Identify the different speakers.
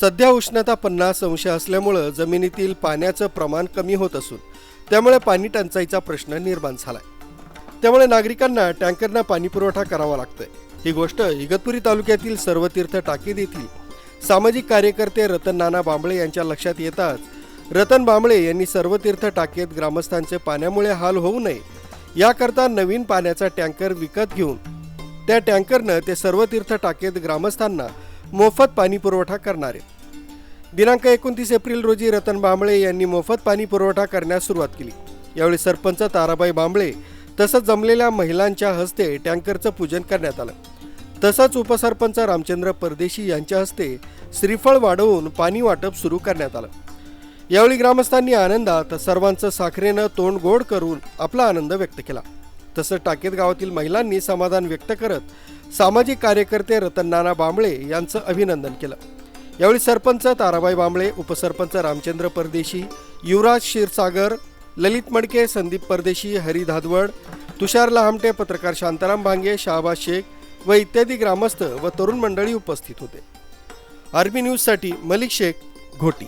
Speaker 1: सध्या उष्णता पन्नास अंश असल्यामुळं जमिनीतील पाण्याचं प्रमाण कमी होत असून त्यामुळे पाणी टंचाईचा प्रश्न निर्माण झालाय. त्यामुळे नागरिकांना टँकरनं पाणी पुरवठा करावा लागतोय. ही गोष्ट इगतपुरी तालुक्यातील सर्वतीर्थ टाकीद येथील सामाजिक कार्यकर्ते रतन नाना बांबळे यांच्या लक्षात येताच रतन बांबळे यांनी सर्वतीर्थ टाकीत ग्रामस्थांचे पाण्यामुळे हाल होऊ नये याकरता नवीन पाण्याचा टँकर विकत घेऊन त्या टँकरनं ते सर्वतीर्थ टाकेत ग्रामस्थांना मोफत पाणी पुरवठा करणार. आहेत दिनांक एकोणतीस एप्रिल रोजी रतन बांबळे यांनी मोफत पाणी पुरवठा करण्यास सुरुवात केली. यावेळी सरपंच ताराबाई बांबळे तसंच जमलेल्या महिलांच्या हस्ते टँकरचं पूजन करण्यात आलं. तसंच उपसरपंच रामचंद्र परदेशी यांच्या हस्ते श्रीफळ वाढवून पाणी वाटप सुरू करण्यात आलं. यावेळी ग्रामस्थांनी आनंदात सर्वांचं साखरेनं तोंड गोड करून आपला आनंद व्यक्त केला. तसंच टाकेत गावातील महिलांनी समाधान व्यक्त करत सामाजिक कार्यकर्ते रतन नाना बांबळे यांचं अभिनंदन केलं. यावेळी सरपंच ताराबाई बांबळे उपसरपंच रामचंद्र परदेशी युवराज क्षीरसागर ललित मडके संदीप परदेशी हरी धादवड तुषार लहामटे पत्रकार शांताराम भांगे शाहबाज शेख व इत्यादी ग्रामस्थ व तरुण मंडळी उपस्थित होते. आर्मी न्यूजसाठी मलिक शेख घोटी.